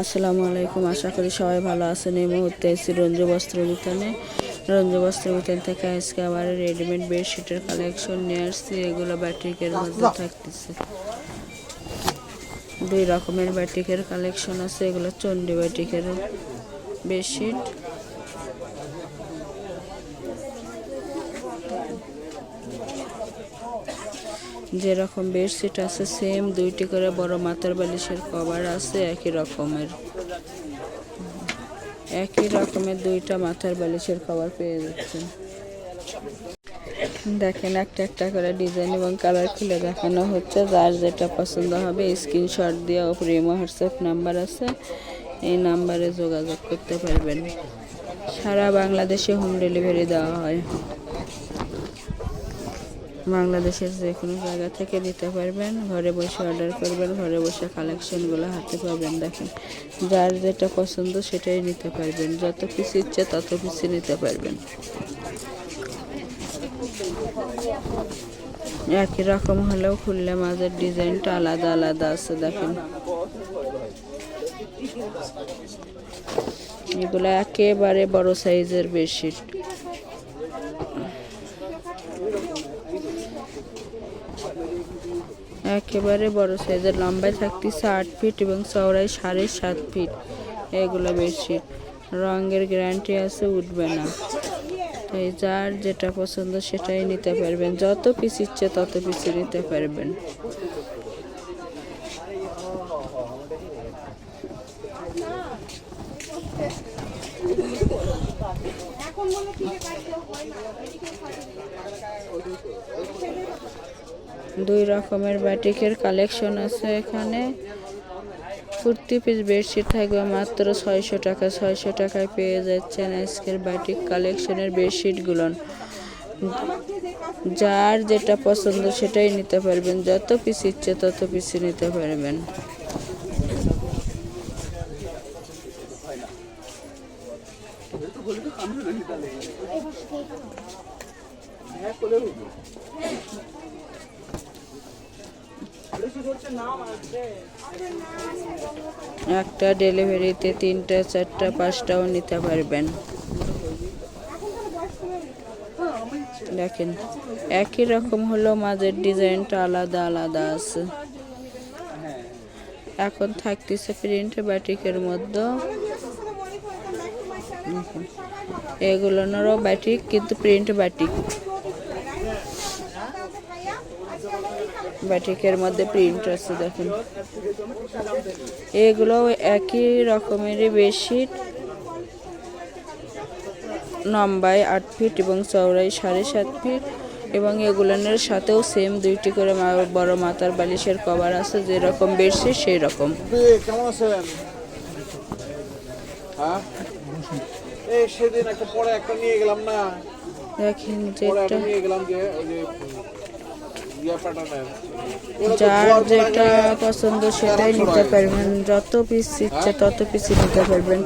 আসসালামু আলাইকুম। আশা করি সবাই ভালো আছেন। এই মুহূর্তে এসেছি রঞ্জু বস্ত্র বিতানে রঞ্জু বস্ত্র বিতান থেকে আজকে আবার রেডিমেড বেডশিটের কালেকশন নিয়ে আসছি। এগুলো ব্যাটিকের মধ্যে থাকতেছে। দুই রকমের ব্যাটিকের কালেকশন আছে। এগুলো চন্ডী ব্যাটিকের বেডশিট। যেরকম বেডশিট আছে, সেম দুইটি করে বড় মাথার বালিশের কভার আছে, একই রকমের। একই রকমের দুইটা মাথার বালিশের কভার পেয়ে যাচ্ছেন। দেখেন, একটা একটা করে ডিজাইন এবং কালার খুলে দেখানো হচ্ছে। যার যেটা পছন্দ হবে, স্ক্রিনশট দিয়ে ওপরে হোয়াটসঅ্যাপ নাম্বার আছে। এই নাম্বারে যোগাযোগ করতে পারবেন। সারা বাংলাদেশে হোম ডেলিভারি দেওয়া হয়। বাংলাদেশের যে কোনো জায়গা থেকে নিতে পারবেন, ঘরে বসে অর্ডার করবেন, ঘরে বসে কালেকশনগুলো হাতে পাবেন। দেখেন, যার যেটা পছন্দ সেটাই নিতে পারবেন। যত পিস ইচ্ছে তত পিস নিতে পারবেন। একই রকম হলেও খুললে মাঝের ডিজাইনটা আলাদা আলাদা আছে, দেখেন। এগুলো একেবারে বড় সাইজের বেডশিট একেবারে বড় সাইজের, লম্বায় থাকতেছে আট ফিট এবং চওড়ায় সাড়ে সাত ফিট। এগুলো বেডশিট রঙের গ্যারান্টি আছে, উঠবে না। তাই যার যেটা পছন্দ সেটাই নিতে পারবেন। যত পিস ইচ্ছে তত পিসই নিতে পারবেন। দুই রকমের ব্যাটিকের কালেকশন আছে এখানে। কুর্তি পিস বেডশিট থাকবে মাত্র ছয়শো টাকা। ছয়শো টাকায় পেয়ে যাচ্ছেন আজকের ব্যাটিক কালেকশনের বেডশিটগুলো যার যেটা পছন্দ সেটাই নিতে পারবেন। যত পিস ইচ্ছে তত পিসই নিতে পারবেন। একটা ডেলিভারিতে তিনটা, চারটা, পাঁচটাও নিতে পারবেন। দেখেন, একই রকম হলো, মাঝের ডিজাইনটা আলাদা আলাদা আছে। এখন থাকতেছে প্রিন্ট ব্যাটিকের মধ্যে। এগুলোরও ব্যাটিক কিন্তু প্রিন্ট ব্যাটিক ব্যাটিকের মধ্যে প্রিন্ট আছে দেখুন। এগুলো একই রকমেরই বেডশিট লম্বায় আট ফিট এবং চওড়ায় সাড়ে সাত ফিট এবং এগুলোর সাথেও সেম দুইটি করে বড় মাথার বালিশের কভার আছে যেরকম বেডশিট সেই রকম কেমন আছেন হ্যাঁ এই সেদিন একটা পরে একটা নিয়ে গেলাম না। দেখেন যেটা নিয়ে গেলাম যে যার যেটা পছন্দ সেটাই নিতে পারবেন। যত পিস ইচ্ছে তত পিসই নিতে পারবেন।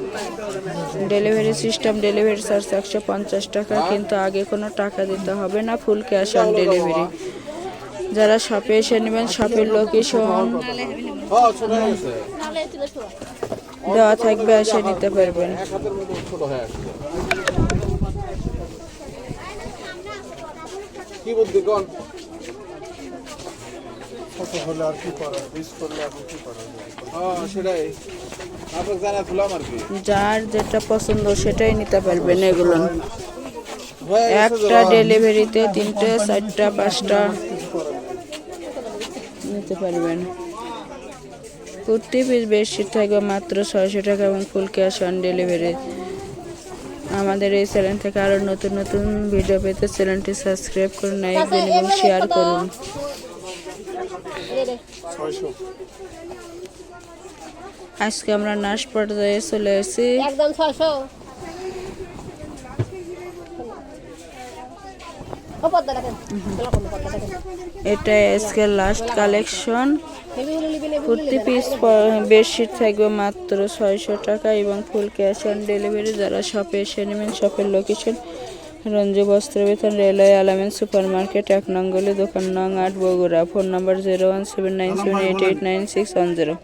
ডেলিভারি সিস্টেম ডেলিভারি চার্জ একশো পঞ্চাশ টাকা, কিন্তু আগে কোনো টাকা দিতে হবে না ফুল ক্যাশ অন ডেলিভারি যারা শপে এসে নেবেন শপের লোকেশন দেওয়া থাকবে, এসে নিতে পারবেন। কি বুদ্ধি, কোন? ছোট হলে আর কি করা বিষ করলে এখন কি করা হ্যাঁ সেটাই। আপনাকে জানা তুলাম আর কি। যার যেটা পছন্দ সেটাই নিতে পারবেন এগুলো। একটা ডেলিভারিতে তিনটে চারটা পাঁচটা নিতে পারবেন। কুর্তি পিস বেডশিট থাকবে মাত্র ছয়শো টাকা এবং ফুল ক্যাশ অন ডেলিভারি। আমাদের এই চ্যানেল থেকে আরও নতুন নতুন ভিডিও পেতে চ্যানেলটি সাবস্ক্রাইব করুন লাইক দিন এবং শেয়ার করুন। আজকে আমরা নাচ পর্যায়ে চলে এসেছি একদম দেখেন। এটা আজকে last collection kurti piece bedsheet থাকবে মাত্র ছয়শো টাকা এবং ফুল ক্যাশ অন ডেলিভারি যারা শপে এসে নেবেন শপের লোকেশন রঞ্জু বস্ত্র বেতন, রেলওয়ে আলামিন সুপার মার্কেট এক নঙ্গলি দোকান নং আট, Bogura. Phone number zero one seven nine seven eight eight nine six one zero.